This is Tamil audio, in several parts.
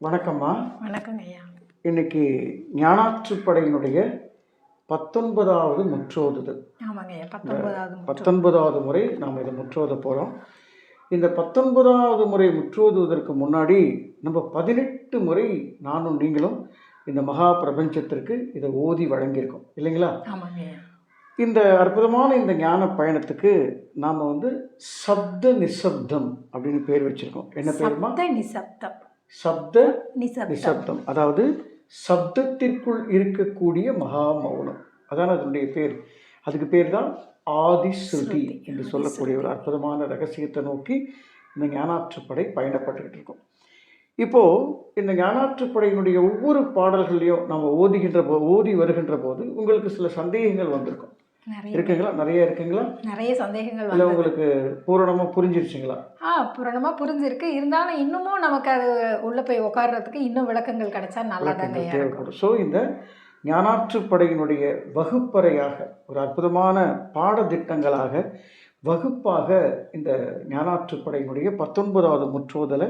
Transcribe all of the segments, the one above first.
வணக்கம்மா. வணக்கங்க ஐயா. இன்னைக்கு ஞானாற்றுப்படையினுடைய பத்தொன்பதாவது ஐயா பத்தொன்பதாவது முறை நாம் இதை முற்றோத போகிறோம் இந்த பத்தொன்பதாவது முறை முற்றோதுவதற்கு முன்னாடி நம்ம பதினெட்டு முறை நானும் நீங்களும் இந்த மகா பிரபஞ்சத்திற்கு இதை ஓதி வழங்கியிருக்கோம். இல்லைங்களா? இந்த அற்புதமான இந்த ஞான பயணத்துக்கு நாம் வந்து சப்த நிசப்தம் அப்படின்னு பேர் வச்சிருக்கோம். என்ன பேருமா? சப்த நிசப்தம். சப்த நிசப்தம். அதாவது சப்தத்திற்குள் இருக்கக்கூடிய மகா மௌனம். அதான் அதனுடைய பேர். அதுக்கு பேர் தான் ஆதிஸ்ருதி என்று சொல்லக்கூடிய ஒரு அற்புதமான ரகசியத்தை நோக்கி இந்த ஞானாற்றுப்படை பயணப்பட்டுக்கிட்டு இருக்கோம் இப்போ இந்த ஞானாற்றுப்படையினுடைய ஒவ்வொரு பாடல்களையும் நம்ம ஓதுகின்ற போ ஓதி வருகின்ற போது உங்களுக்கு சில சந்தேகங்கள் வந்திருக்கும். இருக்குங்களா? நிறைய இருக்குங்களா? நிறைய சந்தேகங்கள் இல்லை உங்களுக்கு பூரணமாக புரிஞ்சிருச்சுங்களா? ஆ புரணமா புரிஞ்சிருக்கு. இருந்தாலும் இன்னமும் நமக்கு அது உள்ள போய் உட்கார்றதுக்கு இன்னும் விளக்கங்கள் கிடைச்சா நல்லா தாங்க தேவைப்படும். ஸோ இந்த ஞானாற்றுப்படையினுடைய வகுப்பறையாக ஒரு அற்புதமான பாடத்திட்டங்களாக வகுப்பாக இந்த ஞானாற்றுப்படையினுடைய பத்தொன்பதாவது முற்றோதலை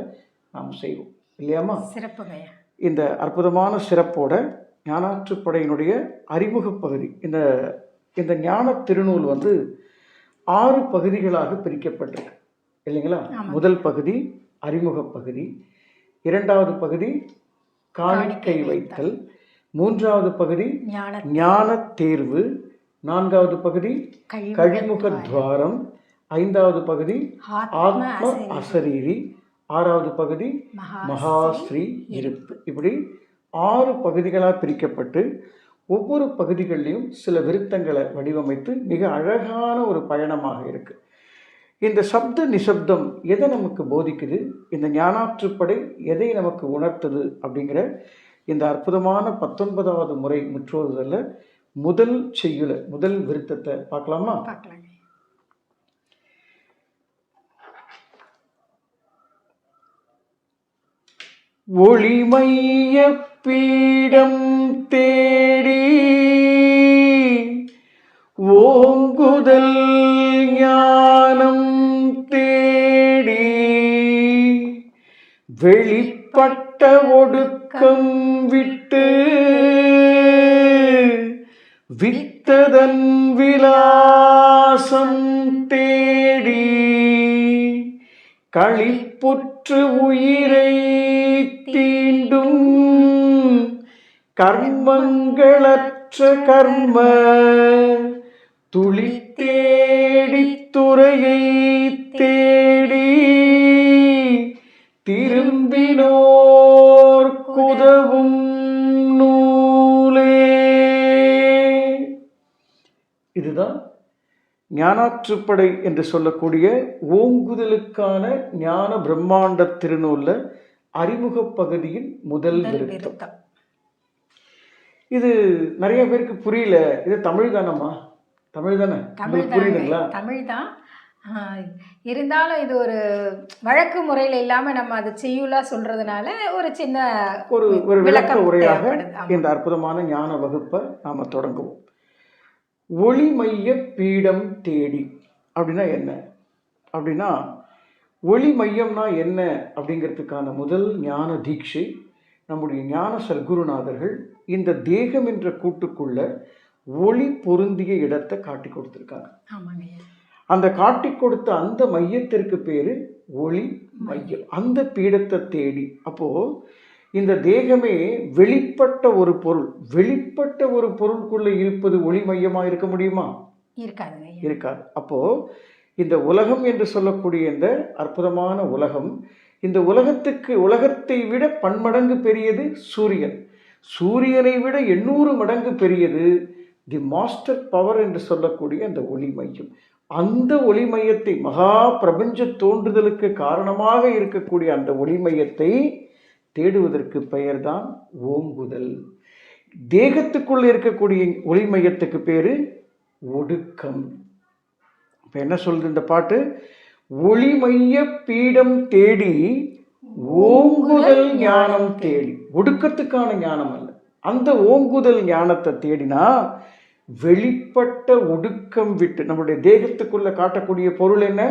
நாம் செய்வோம். இல்லையாம்மா? சிறப்புங்க இந்த அற்புதமான சிறப்போட ஞானாற்றுப்படையினுடைய அறிமுகப் பகுதி இந்த இந்த ஞான திருநூல் வந்து ஆறு பகுதிகளாக பிரிக்கப்பட்டிருக்கு. இல்லைங்களா. முதல் பகுதி அறிமுகப் பகுதி இரண்டாவது பகுதி காணிக்கை வைத்தல். மூன்றாவது பகுதி ஞான தேர்வு. நான்காவது பகுதி கழிமுக துவாரம். ஐந்தாவது பகுதி ஆத்ம அசரீரி. ஆறாவது பகுதி மகா மகாஸ்ரீ இருப்பு. இப்படி ஆறு பகுதிகளாக பிரிக்கப்பட்டு ஒவ்வொரு பகுதிகளிலும் சில விருத்தங்களை வடிவமைத்து மிக அழகான ஒரு பயணமாக இருக்கு. இந்த சப்த நிசப்தம் எதை நமக்கு போதிக்குது? இந்த ஞானாற்றுப்படை எதை நமக்கு உணர்த்துது? அப்படிங்கிற இந்த அற்புதமான பத்தொன்பதாவது முறை முற்றோதுதலில் முதல் செய்யுள முதல் விருத்தத்தை பார்க்கலாமா. ஒளிமைய பீடம் தேடி ஓங்குதல் ஞானம் தேடி வெளிப்பட்ட ஒடுக்கம் விட்டு வித்ததன் விலாசம் தேடி களிப்புற்று உயிரை தீண்டும் கர்மங்களற்ற கர்ம துளி தேடி துறையை தேடி திரும்பினோர் குதவும் நூலே. இதுதான் ஞானாற்றுப்படை என்று சொல்லக்கூடிய ஓங்குதலுக்கான ஞான பிரம்மாண்ட திருநூல்ல அறிமுக பகுதியின் முதல் விருத்தம். இது நிறைய பேருக்கு புரியல. இது தமிழ் தானம்மா? தமிழ் தானே? தமிழ் புரியுதுங்களா? தமிழ் தான். இருந்தாலும் இது ஒரு வழக்கு முறையில் இல்லாம நம்ம அது செய்யுளா சொல்றதுனால ஒரு சின்ன ஒரு ஒரு விளக்க உரையாக. இந்த அற்புதமான ஞான வகுப்பை நாம தொடங்குவோம். ஒளிமைய பீடம் தேடி அப்படின்னா என்ன? அப்படின்னா ஒளி மையம்னா என்ன அப்படிங்கிறதுக்கான முதல் ஞான தீட்சை நம்முடைய ஞான சர்க்குருநாதர்கள் இந்த தேகம் என்ற கூட்டுக்குள்ள ஒளி பொருந்திய இடத்தை காட்டி கொடுத்துருக்காங்க. அந்த காட்டி கொடுத்த அந்த மையத்திற்கு பேரு ஒளி மையம். அந்த பீடத்தை தேடி அப்போ இந்த தேகமே வெளிப்பட்ட ஒரு பொருள். வெளிப்பட்ட ஒரு பொருளுக்குள்ள இருப்பது ஒளி மையமா இருக்க முடியுமா? இருக்காதுங்க ஐயா. இருக்காது. அப்போ இந்த உலகம் என்று சொல்லக்கூடிய இந்த அற்புதமான உலகம் இந்த உலகத்துக்கு உலகத்தை விட பன்மடங்கு பெரியது சூரியன். சூரியனை விட எண்ணூறு மடங்கு பெரியது. தி மாஸ்டர் பவர் என்று சொல்லக்கூடிய அந்த ஒளி மையம். அந்த ஒளி மையத்தை மகா பிரபஞ்ச தோன்றுதலுக்கு காரணமாக இருக்கக்கூடிய அந்த ஒளி மையத்தை தேடுவதற்கு பெயர்தான் ஓங்குதல். தேகத்துக்குள்ளே இருக்கக்கூடிய ஒளி மையத்துக்கு பேரு ஒடுக்கம். இப்போ என்ன சொல்லுது இந்த பாட்டு? ஒளிமைய பீடம் தேடி ஓங்குதல் ஞானம் தேடி. ஒடுக்கத்துக்கான ஞானம் அல்ல அந்த ஓங்குதல் ஞானத்தை தேடினா வெளிப்பட்ட ஒடுக்கம் விட்டு நம்முடைய தேகத்துக்குள்ள காட்டக்கூடிய பொருள் என்ன?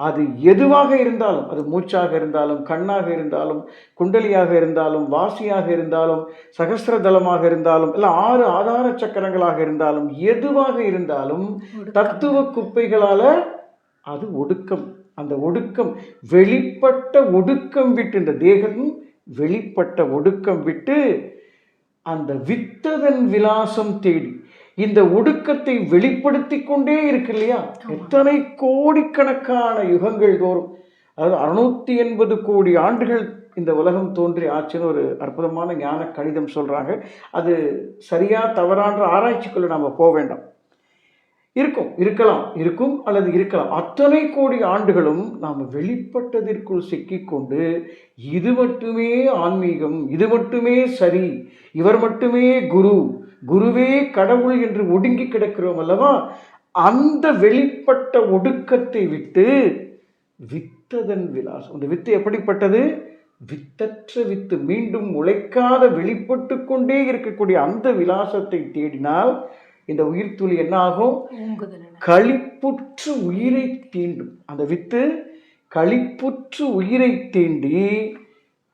அது எதுவாக இருந்தாலும் அது மூச்சாக இருந்தாலும் கண்ணாக இருந்தாலும் குண்டலியாக இருந்தாலும் வாசியாக இருந்தாலும் சகஸ்திரதலமாக இருந்தாலும் இல்லை ஆறு ஆதார சக்கரங்களாக இருந்தாலும் எதுவாக இருந்தாலும் தத்துவ குப்பைகளால அது ஒடுக்கம். அந்த ஒடுக்கம் வெளிப்பட்ட ஒடுக்கம் விட்டு இந்த தேகம் வெளிப்பட்ட ஒடுக்கம் விட்டு அந்த வித்ததன் விலாசம் தேடி இந்த ஒடுக்கத்தை வெளிப்படுத்தி கொண்டே இருக்கு இல்லையா? எத்தனை கோடிக்கணக்கான யுகங்கள் தோறும் அதாவது அறுநூத்தி எண்பது கோடி ஆண்டுகள் இந்த உலகம் தோன்றி ஆச்சுன்னு ஒரு அற்புதமான ஞான கணிதம் சொல்றாங்க. அது சரியா தவறான்ற ஆராய்ச்சிக்குள்ள நாம போக வேண்டாம். இருக்கும் இருக்கலாம் இருக்கும் அல்லது இருக்கலாம். அத்தனை கோடி ஆண்டுகளும் நாம் வெளிப்பட்டதற்குள் சிக்கிக்கொண்டு இது மட்டுமே ஆன்மீகம் இது மட்டுமே சரி இவர் மட்டுமே குரு குருவே கடவுள் என்று ஒடுங்கி கிடக்கிறோம் அல்லவா? அந்த வெளிப்பட்ட ஒடுக்கத்தை விட்டு வித்ததன் விலாசம். அந்த வித்து எப்படிப்பட்டது? வித்தற்ற வித்து. மீண்டும் உழைக்காத வெளிப்பட்டு கொண்டே இருக்கக்கூடிய அந்த விலாசத்தை தேடினால் இந்த உயிர் துளி என்ன ஆகும் களிப்புற்று உயிரை தீண்டும். அந்த வித்து களிப்புற்று உயிரை தீண்டி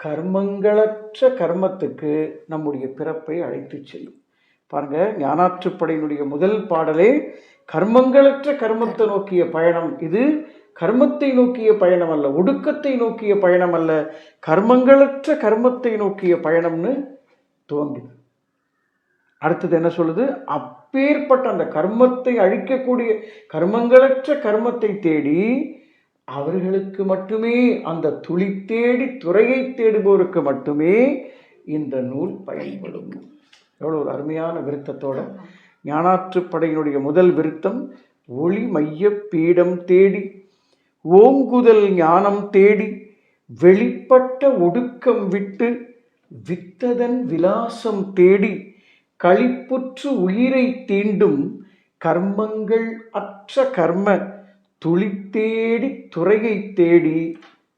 கர்மங்களற்ற கர்மத்துக்கு நம்முடைய பிறப்பை அழைத்து செல்லும். பாருங்க ஞானாற்றுப்படையினுடைய முதல் பாடலே கர்மங்களற்ற கர்மத்தை நோக்கிய பயணம். இது கர்மத்தை நோக்கிய பயணம் அல்ல ஒடுக்கத்தை நோக்கிய பயணம் அல்ல கர்மங்களற்ற கர்மத்தை நோக்கிய பயணம்னு துவங்குது அடுத்தது என்ன சொல்லுது? அப்பேற்பட்ட அந்த கர்மத்தை அழிக்கக்கூடிய கர்மங்களற்ற கர்மத்தை தேடி அவர்களுக்கு மட்டுமே அந்த துளி தேடி துறையை தேடுபவருக்கு மட்டுமே இந்த நூல் பயன்படும். எவ்வளோ ஒரு அருமையான விருத்தத்தோட. ஞானாற்றுப்படையினுடைய முதல் விருத்தம் ஒளி மைய பீடம் தேடி ஓங்குதல் ஞானம் தேடி வெளிப்பட்ட ஒடுக்கம் விட்டு வித்ததன் விலாசம் தேடி களிப்புற்று உயிரை தீண்டும் கர்மங்கள் அற்ற கர்ம துளி தேடி துறையை தேடி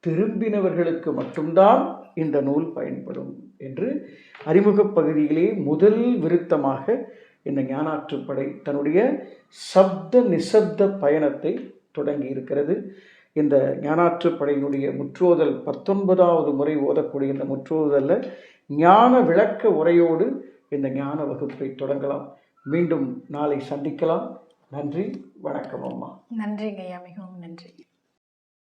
திரும்பினவர்களுக்கு மட்டும்தான் இந்த நூல் பயன்படும் என்று அறிமுகப் பகுதியிலே முதல் விருத்தமாக இந்த ஞானாற்றுப்படை தன்னுடைய சப்த நிசப்த பயணத்தை தொடங்கி இருக்கிறது இந்த ஞானாற்றுப்படையினுடைய முற்றோதல் பத்தொன்பதாவது முறை ஓதக்கூடிய இந்த முற்றோதலில் ஞான விளக்க உரையோடு இந்த ஞான வகுப்பை தொடங்கலாம். மீண்டும் நாளை சந்திக்கலாம். நன்றி வணக்கம் அம்மா. நன்றிங்க ஐயா மிகவும் நன்றி.